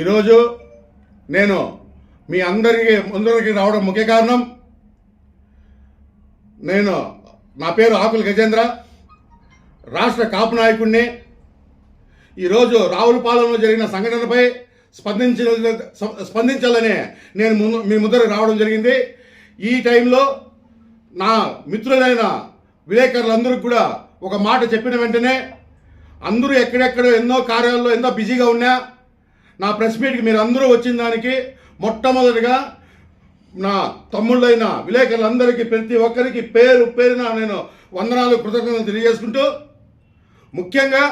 ఈరోజు నేను మీ అందరికీ ముందరికి రావడం ముఖ్య కారణం. నేను నా పేరు ఆకుల గజేంద్ర. రాష్ట్ర కాపు నాయకుడిని ఈరోజు రావులపాలెంలో జరిగిన సంఘటనపై స్పందించ స్పందించాలని నేను ముందు మీ ముందరకు రావడం జరిగింది. ఈ టైంలో నా మిత్రులైన విలేకరులందరికీ కూడా ఒక మాట చెప్పిన వెంటనే అందరూ ఎక్కడెక్కడ ఎన్నో కార్యాల్లో ఎన్నో బిజీగా ఉన్నా నా ప్రెస్ మీట్కి మీరు అందరూ వచ్చిన దానికి మొట్టమొదటిగా నా తమ్ముళ్ళైన విలేకరులందరికీ ప్రతి ఒక్కరికి పేరు పేరున నేను వందనాలు కృతజ్ఞతలు తెలియజేసుకుంటూ ముఖ్యంగా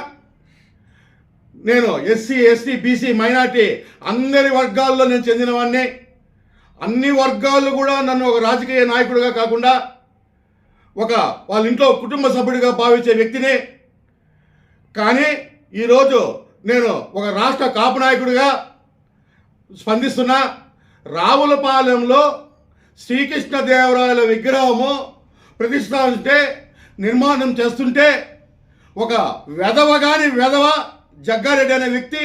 నేను ఎస్సీ ఎస్టీ బీసీ మైనార్టీ అందరి వర్గాల్లో నేను చెందినవాడిని అన్ని వర్గాలు కూడా నన్ను ఒక రాజకీయ నాయకుడిగా కాకుండా ఒక వాళ్ళ ఇంట్లో కుటుంబ సభ్యుడిగా భావించే వ్యక్తిని. కానీ ఈరోజు నేను ఒక రాష్ట్ర కాపు నాయకుడిగా స్పందిస్తున్నా రావులపాలెంలో శ్రీకృష్ణదేవరాయల విగ్రహము ప్రతిష్ఠించే నిర్మాణం చేస్తుంటే ఒక వెధవ కాని వెధవ జగ్గారెడ్డి అనే వ్యక్తి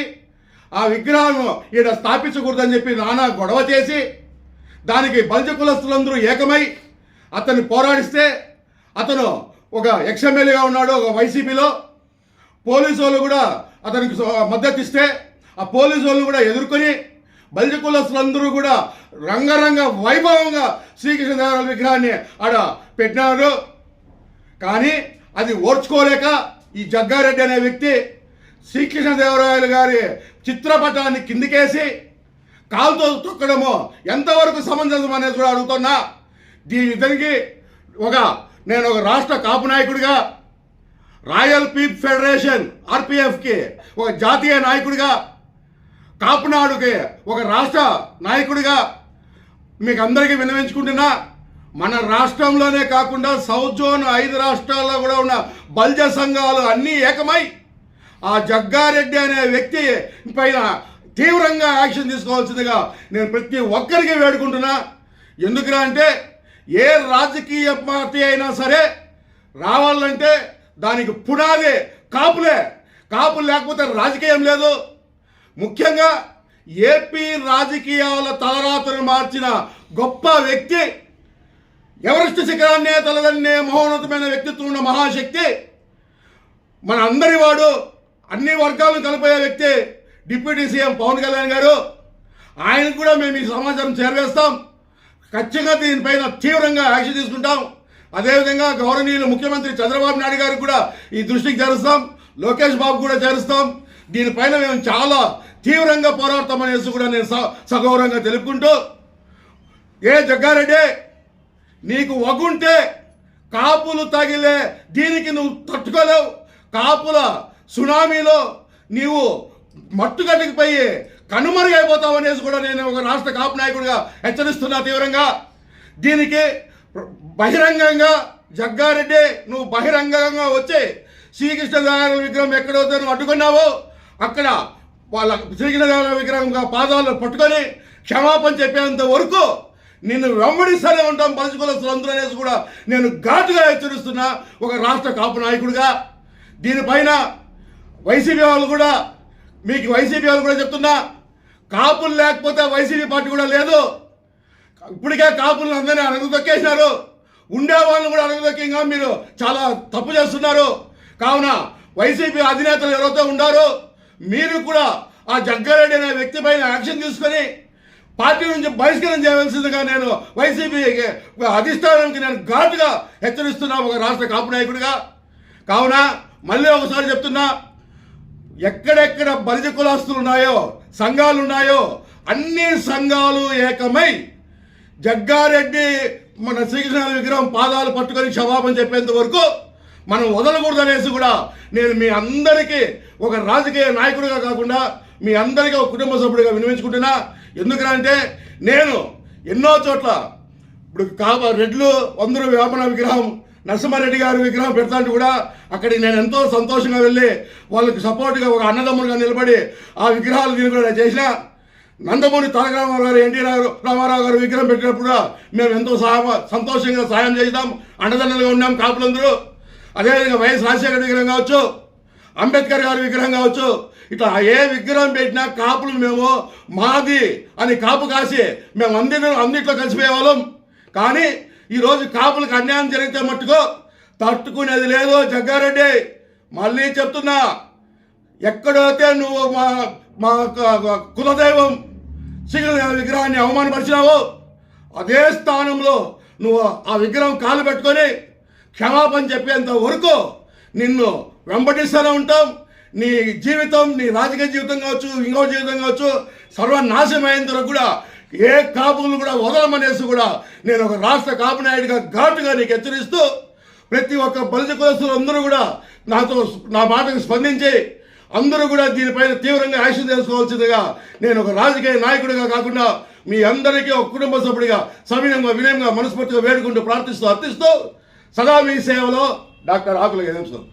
ఆ విగ్రహం ఈడ స్థాపించకూడదని చెప్పి నానా గొడవ చేసి దానికి బలిజ కులస్తులందరూ ఏకమై అతన్ని పోరాడిస్తే అతను ఒక ఎక్స్ఎమ్మెల్యేగా ఉన్నాడు ఒక వైసీపీలో పోలీసు వాళ్ళు కూడా అతనికి మద్దతు ఇస్తే ఆ పోలీసు వాళ్ళు కూడా ఎదుర్కొని బలిజ కులస్తులందరూ కూడా రంగరంగ వైభవంగా శ్రీకృష్ణదేవరాయల విగ్రహాన్ని ఆడ పెట్టినారు. కానీ అది ఓర్చుకోలేక ఈ జగ్గారెడ్డి అనే వ్యక్తి శ్రీకృష్ణదేవరాయలు గారి చిత్రపటాన్ని కిందికేసి కాలుతో తొక్కడము ఎంతవరకు సమంజసం అనేది కూడా అడుగుతున్నా. దీని ఇతనికి ఒక నేను ఒక రాష్ట్ర కాపు నాయకుడిగా రాయల్ పీప్ ఫెడరేషన్ ఆర్పిఎఫ్కి ఒక జాతీయ నాయకుడిగా కాపునాడుకి ఒక రాష్ట్ర నాయకుడిగా మీకు అందరికీ విన్నవించుకుంటున్నా మన రాష్ట్రంలోనే కాకుండా సౌత్ జోన్ ఐదు రాష్ట్రాల్లో కూడా ఉన్న బల్జ సంఘాలు అన్నీ ఏకమై ఆ జగ్గారెడ్డి అనే వ్యక్తి పైన తీవ్రంగా యాక్షన్ తీసుకోవాల్సిందిగా నేను ప్రతి ఒక్కరికి వేడుకుంటున్నా. ఎందుకురా అంటే ఏ రాజకీయ పార్టీ అయినా సరే రావాలంటే దానికి పునాది కాపులే. కాపులు లేకపోతే రాజకీయం లేదు. ముఖ్యంగా ఏపీ రాజకీయాల తలరాతను మార్చిన గొప్ప వ్యక్తి ఎవరెస్ట్ శిఖరాన్నే తలదన్నే మహోన్నతమైన వ్యక్తిత్వం ఉన్న మహాశక్తి మన అందరి వాడు అన్ని వర్గాలను కలిపే వ్యక్తి డిప్యూటీ సీఎం పవన్ కళ్యాణ్ గారు. ఆయనకు కూడా మేము ఈ సమాచారం చేరవేస్తాం. ఖచ్చితంగా దీనిపైన తీవ్రంగా యాక్షన్ తీసుకుంటాం. అదేవిధంగా గౌరవనీయులు ముఖ్యమంత్రి చంద్రబాబు నాయుడు గారికి కూడా ఈ దృష్టికి చేరుస్తాం. లోకేష్ బాబు కూడా చేరుస్తాం. దీనిపైన మేము చాలా తీవ్రంగా పోరాడతామనేసి కూడా నేను స- సగౌరవంగా తెలుపుకుంటూ ఏ జగ్గారెడ్డి నీకు వగుంటే కాపులు తగిలే దీనికి నువ్వు తట్టుకోలేవు. కాపుల సునామీలో నీవు మట్టుగట్టుకుపోయి కనుమరుగైపోతావు అనేసి కూడా నేను ఒక రాష్ట్ర కాపు నాయకుడిగా హెచ్చరిస్తున్నా తీవ్రంగా. దీనికి బహిరంగంగా జగ్గారెడ్డి నువ్వు బహిరంగంగా వచ్చి శ్రీకృష్ణదేవరాయల విగ్రహం ఎక్కడైతే నువ్వు అడ్డుకున్నావో అక్కడ వాళ్ళ శ్రీకృష్ణదేవరాయల విగ్రహంగా పాదాలు పట్టుకొని క్షమాపణ చెప్పేంత వరకు నిన్ను వెంబడిస్తూనే ఉంటాం పంచుకులస్తులు అనేసి కూడా నేను ఘాటుగా హెచ్చరిస్తున్నా ఒక రాష్ట్ర కాపు నాయకుడిగా. దీనిపైన వైసీపీ వాళ్ళు కూడా మీకు వైసీపీ వాళ్ళు కూడా చెప్తున్నా కాపులు లేకపోతే వైసీపీ పార్టీ కూడా లేదు. ఇప్పటికే కాపులను అందరినీ అణగదొక్కేసినారు తొక్కేసినారు వాళ్ళని కూడా అణగదొక్కంగా మీరు చాలా తప్పు చేస్తున్నారు. కావున వైసీపీ అధినేతలు ఎవరైతే ఉన్నారో మీరు కూడా ఆ జగ్గారెడ్డి అనే వ్యక్తి పైన యాక్షన్ తీసుకొని పార్టీ నుంచి బహిష్కరణ చేయవలసిందిగా నేను వైసీపీ అధిష్టానానికి నేను ఘాటుగా హెచ్చరిస్తున్నా ఒక రాష్ట్ర కాపు నాయకుడిగా. కావున మళ్ళీ ఒకసారి చెప్తున్నా ఎక్కడెక్కడ బలిజ కులాస్తులు ఉన్నాయో సంఘాలు ఉన్నాయో అన్ని సంఘాలు ఏకమై జగ్గారెడ్డి మన శ్రీకృష్ణ విగ్రహం పాదాలు పట్టుకొని క్షమాపణ చెప్పేంత వరకు మనం వదలకూడదు అనేసి కూడా నేను మీ అందరికీ ఒక రాజకీయ నాయకుడిగా కాకుండా మీ అందరికీ ఒక కుటుంబ సభ్యుడిగా వినిపించుకుంటున్నా ఎందుకంటే నేను ఎన్నో చోట్ల ఇప్పుడు కాబ రెడ్లు వందరు వేమన విగ్రహం నరసింహారెడ్డి గారి విగ్రహం పెడతాంటే కూడా అక్కడికి నేను ఎంతో సంతోషంగా వెళ్ళి వాళ్ళకి సపోర్ట్గా ఒక అన్నదమ్ములుగా నిలబడి ఆ విగ్రహాలు దీన్ని కూడా చేసిన. నందమూరి తారక రామారావు గారు ఎన్టీ రామారావు గారు విగ్రహం పెట్టినప్పుడు మేము ఎంతో సంతోషంగా సహాయం చేద్దాం అండదండలుగా ఉన్నాం కాపులందరూ. అదేవిధంగా వైఎస్ రాజశేఖర విగ్రహం కావచ్చు అంబేద్కర్ గారి విగ్రహం కావచ్చు ఇట్లా ఏ విగ్రహం పెట్టినా కాపులు మేము మాది అని కాపు కాసి మేము అందరి అన్నిట్లో కలిసిపోయేవాళ్ళం కానీ ఈరోజు కాపులకు అన్యాయం జరిగితే మట్టుకు తట్టుకునేది లేదు జగ్గారెడ్డి. మళ్ళీ చెప్తున్నా ఎక్కడైతే నువ్వు మా మా కులదైవం శ్రీకృష్ణ విగ్రహాన్ని అవమానపరిచినావో? అదే స్థానంలో నువ్వు ఆ విగ్రహం కాలు పెట్టుకొని క్షమాపణ చెప్పేంత వరకు నిన్ను వెంబడిస్తూనే ఉంటాం. నీ జీవితం నీ రాజకీయ జీవితం కావచ్చు ఇంకో జీవితం కావచ్చు సర్వనాశనం వరకు కూడా ఏ కాపులు కూడా వదలమనేసి కూడా నేను ఒక రాష్ట్ర కాపు నాయుడిగా ఘాటుగా నీకు హెచ్చరిస్తూ ప్రతి ఒక్క బలిజ కులస్తులు అందరూ కూడా నాతో నా మాటకు స్పందించి అందరూ కూడా దీనిపైన తీవ్రంగా యాక్షన్ తీసుకోవాల్సిందిగా నేను ఒక రాజకీయ నాయకుడిగా కాకుండా మీ అందరికీ ఒక కుటుంబ సభ్యుడిగా సవినంగా వినయంగా మనస్ఫూర్తిగా వేడుకుంటూ ప్రార్థిస్తూ అర్థిస్తూ సదా మీ సేవలో డాక్టర్ ఆకుల గణేశ్వరం